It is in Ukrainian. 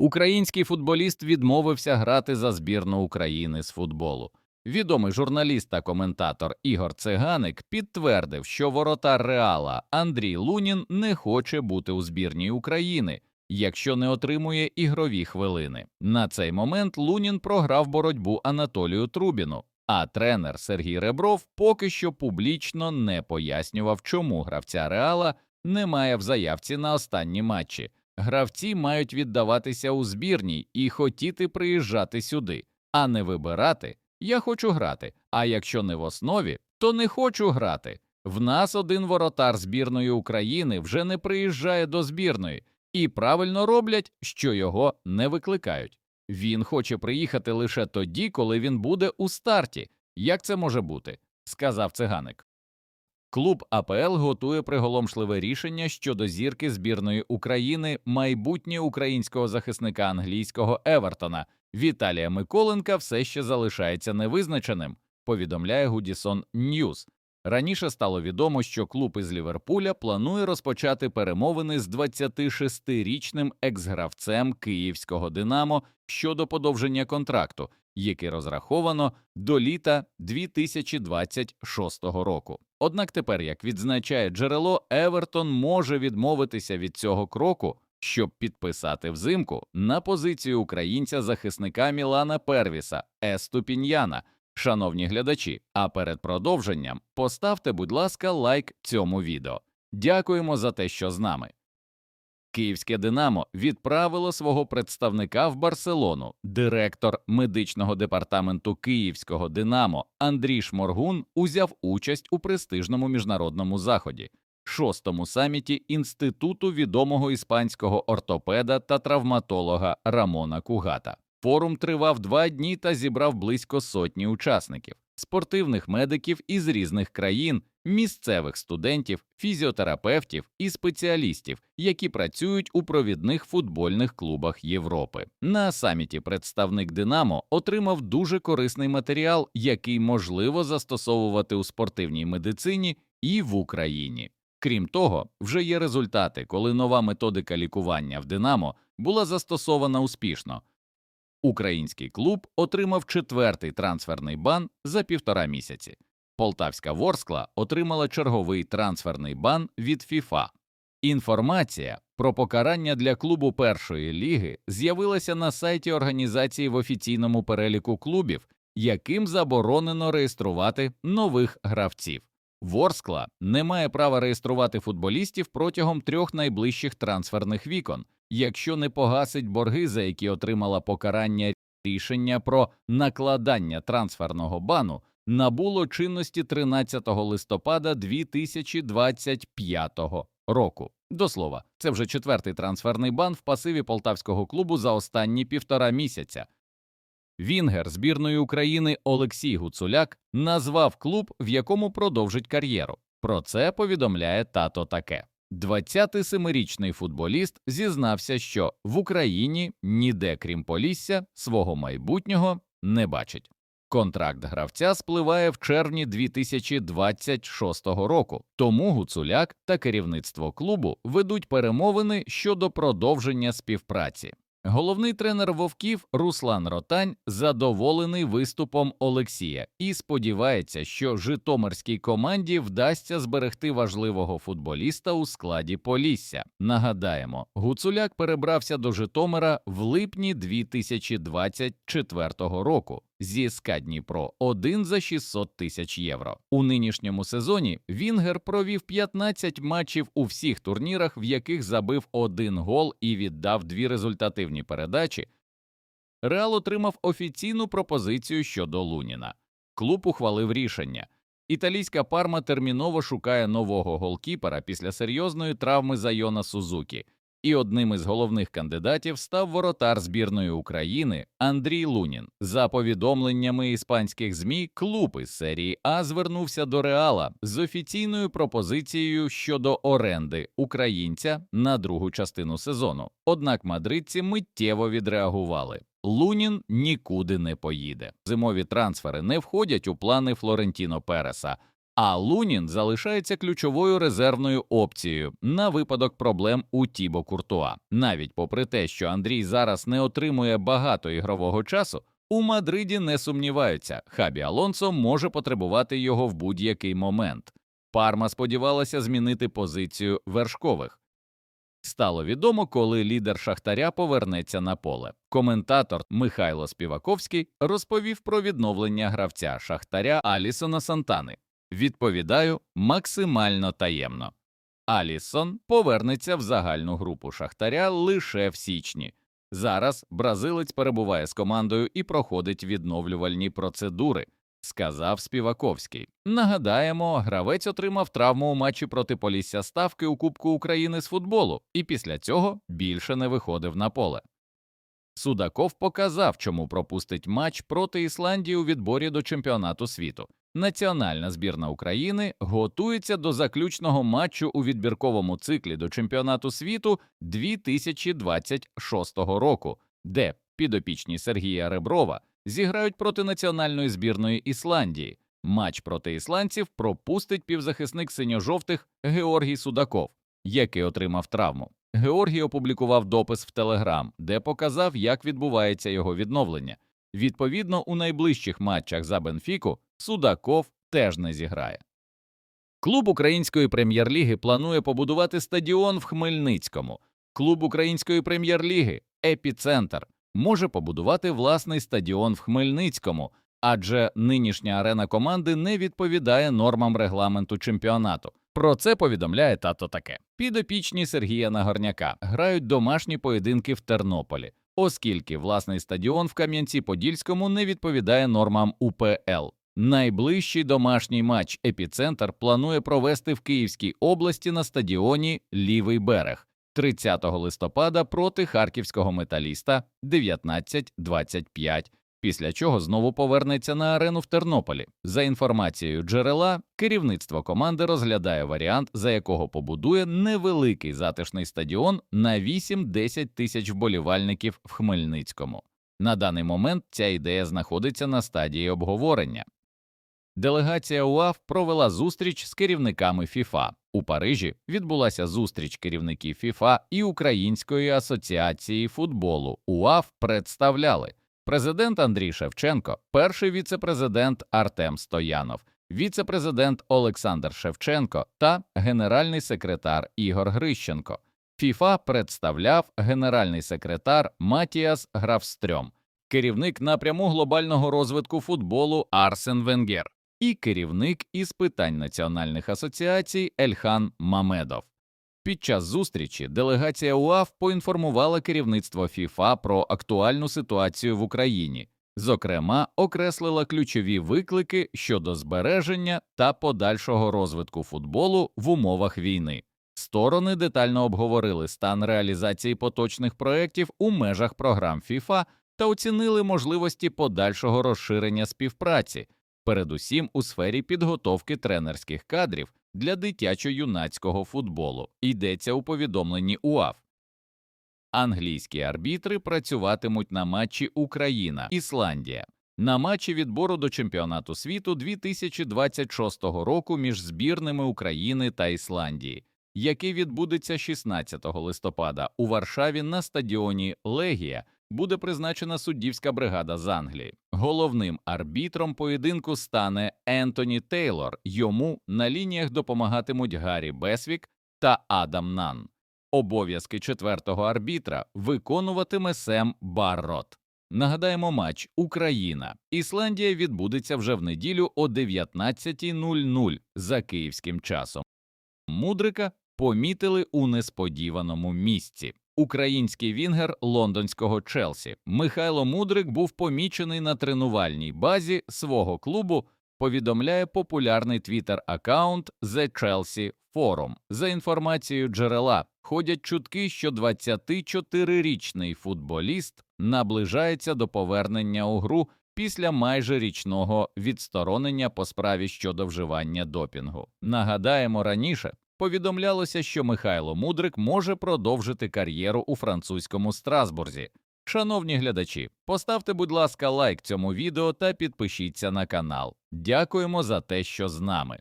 Український футболіст відмовився грати за збірну України з футболу. Відомий журналіст та коментатор Ігор Циганик підтвердив, що воротар Реала Андрій Лунін не хоче бути у збірній України, якщо не отримує ігрові хвилини. На цей момент Лунін програв боротьбу Анатолію Трубіну, а тренер Сергій Ребров поки що публічно не пояснював, чому гравця Реала немає в заявці на останні матчі. Гравці мають віддаватися у збірній і хотіти приїжджати сюди, а не вибирати. Я хочу грати, а якщо не в основі, то не хочу грати. В нас один воротар збірної України вже не приїжджає до збірної, і правильно роблять, що його не викликають. Він хоче приїхати лише тоді, коли він буде у старті. Як це може бути? сказав циганик. Клуб АПЛ готує приголомшливе рішення щодо зірки збірної України майбутнє українського захисника англійського Евертона Віталія Миколенка все ще залишається невизначеним. Повідомляє Гудісон Ньюс. Раніше стало відомо, що клуб із Ліверпуля планує розпочати перемовини з 26-річним екс-гравцем київського Динамо щодо подовження контракту, який розраховано до літа 2026 року. Однак тепер, як відзначає джерело, Евертон може відмовитися від цього кроку, щоб підписати взимку на позицію українця захисника Мілана Первіса Еступіньяна. Шановні глядачі, а перед продовженням поставте, будь ласка, лайк цьому відео. Дякуємо за те, що з нами. Київське Динамо відправило свого представника в Барселону. Директор медичного департаменту Київського Динамо Андрій Шморгун узяв участь у престижному міжнародному заході, шостому саміті інституту відомого іспанського ортопеда та травматолога Рамона Кугата. Форум тривав два дні та зібрав близько сотні учасників, спортивних медиків із різних країн, місцевих студентів, фізіотерапевтів і спеціалістів, які працюють у провідних футбольних клубах Європи. На саміті представник Динамо отримав дуже корисний матеріал, який можливо застосовувати у спортивній медицині і в Україні. Крім того, вже є результати, коли нова методика лікування в Динамо була застосована успішно. Український клуб отримав четвертий трансферний бан за півтора місяці. Полтавська Ворскла отримала черговий трансферний бан від ФІФА. Інформація про покарання для клубу першої ліги з'явилася на сайті організації в офіційному переліку клубів, яким заборонено реєструвати нових гравців. Ворскла не має права реєструвати футболістів протягом трьох найближчих трансферних вікон, якщо не погасить борги, за які отримала покарання рішення про накладання трансферного бану, набуло чинності 13 листопада 2025 року. До слова, це вже четвертий трансферний бан в пасиві полтавського клубу за останні півтора місяця. Вінгер збірної України Олексій Гуцуляк назвав клуб, в якому продовжить кар'єру. Про це повідомляє тато таке. 27-річний футболіст зізнався, що в Україні ніде, крім Полісся, свого майбутнього не бачить. Контракт гравця спливає в червні 2026 року, тому Гуцуляк та керівництво клубу ведуть перемовини щодо продовження співпраці. Головний тренер вовків Руслан Ротань задоволений виступом Олексія і сподівається, що Житомирській команді вдасться зберегти важливого футболіста у складі Полісся. Нагадаємо, Гуцуляк перебрався до Житомира в липні 2024 року зі СКА Дніпро 1 за 600 тисяч євро. У нинішньому сезоні Вінгер провів 15 матчів у всіх турнірах, в яких забив один гол і віддав дві результативні передачі. Реал отримав офіційну пропозицію щодо Луніна. Клуб ухвалив рішення. Італійська парма терміново шукає нового голкіпера після серйозної травми Зайона Сузукі і одним із головних кандидатів став воротар збірної України Андрій Лунін. За повідомленнями іспанських змі, клуб із серії А звернувся до Реала з офіційною пропозицією щодо оренди українця на другу частину сезону. Однак мадридці миттєво відреагували. Лунін нікуди не поїде. Зимові трансфери не входять у плани Флорентіно Переса. А Лунін залишається ключовою резервною опцією на випадок проблем у Тібо Куртуа. Навіть попри те, що Андрій зараз не отримує багато ігрового часу, у Мадриді не сумніваються, Хабі Алонсо може потребувати його в будь-який момент. Парма сподівалася змінити позицію вершкових. Стало відомо, коли лідер Шахтаря повернеться на поле. Коментатор Михайло Співаковський розповів про відновлення гравця Шахтаря Алісона Сантани. Відповідаю максимально таємно. Алісон повернеться в загальну групу Шахтаря лише в січні. Зараз бразилець перебуває з командою і проходить відновлювальні процедури, сказав Співаковський. Нагадаємо, гравець отримав травму у матчі проти Полісся Ставки у Кубку України з футболу і після цього більше не виходив на поле. Судаков показав, чому пропустить матч проти Ісландії у відборі до чемпіонату світу. Національна збірна України готується до заключного матчу у відбірковому циклі до чемпіонату світу 2026 року, де підопічні Сергія Реброва зіграють проти національної збірної Ісландії. Матч проти ісландців пропустить півзахисник синьо-жовтих Георгій Судаков, який отримав травму. Георгій опублікував допис в Телеграм, де показав, як відбувається його відновлення. Відповідно, у найближчих матчах за Бенфіку Судаков теж не зіграє. Клуб української прем'єр-ліги планує побудувати стадіон в Хмельницькому. Клуб української прем'єр-ліги Епіцентр може побудувати власний стадіон в Хмельницькому, адже нинішня арена команди не відповідає нормам регламенту чемпіонату. Про це повідомляє тато таке. Підопічні Сергія Нагорняка грають домашні поєдинки в Тернополі, оскільки власний стадіон в Кам'янці-Подільському не відповідає нормам УПЛ. Найближчий домашній матч епіцентр планує провести в Київській області на стадіоні Лівий берег 30 листопада проти харківського металіста 19-25, після чого знову повернеться на арену в Тернополі. За інформацією джерела, керівництво команди розглядає варіант, за якого побудує невеликий затишний стадіон на 8-10 тисяч вболівальників в Хмельницькому. На даний момент ця ідея знаходиться на стадії обговорення. Делегація УАФ провела зустріч з керівниками ФІФА. У Парижі відбулася зустріч керівників ФІФА і Української асоціації футболу. УАФ представляли президент Андрій Шевченко, перший віце-президент Артем Стоянов, віце-президент Олександр Шевченко та генеральний секретар Ігор Грищенко. ФІФА представляв генеральний секретар Матіас Графстрьом, керівник напряму глобального розвитку футболу Арсен Венгер і керівник із питань національних асоціацій Ельхан Мамедов. Під час зустрічі делегація УАФ поінформувала керівництво ФІФА про актуальну ситуацію в Україні, зокрема, окреслила ключові виклики щодо збереження та подальшого розвитку футболу в умовах війни. Сторони детально обговорили стан реалізації поточних проєктів у межах програм ФІФА та оцінили можливості подальшого розширення співпраці передусім у сфері підготовки тренерських кадрів для дитячо-юнацького футболу. Йдеться у повідомленні УАФ. Англійські арбітри працюватимуть на матчі Україна Ісландія. На матчі відбору до чемпіонату світу 2026 року між збірними України та Ісландії, який відбудеться 16 листопада у Варшаві на стадіоні Легія буде призначена суддівська бригада з Англії. Головним арбітром поєдинку стане Ентоні Тейлор. Йому на лініях допомагатимуть Гаррі Бесвік та Адам Нан. Обов'язки четвертого арбітра виконуватиме Сем Баррот. Нагадаємо, матч Україна Ісландія відбудеться вже в неділю о 19.00 за київським часом. Мудрика помітили у несподіваному місці. Український вінгер лондонського Челсі Михайло Мудрик був помічений на тренувальній базі свого клубу. Повідомляє популярний твіттер аккаунт The Chelsea Forum. За інформацією джерела, ходять чутки, що 24-річний футболіст наближається до повернення у гру після майже річного відсторонення по справі щодо вживання допінгу. Нагадаємо раніше. Повідомлялося, що Михайло Мудрик може продовжити кар'єру у французькому Страсбурзі. Шановні глядачі, поставте, будь ласка, лайк цьому відео та підпишіться на канал. Дякуємо за те, що з нами.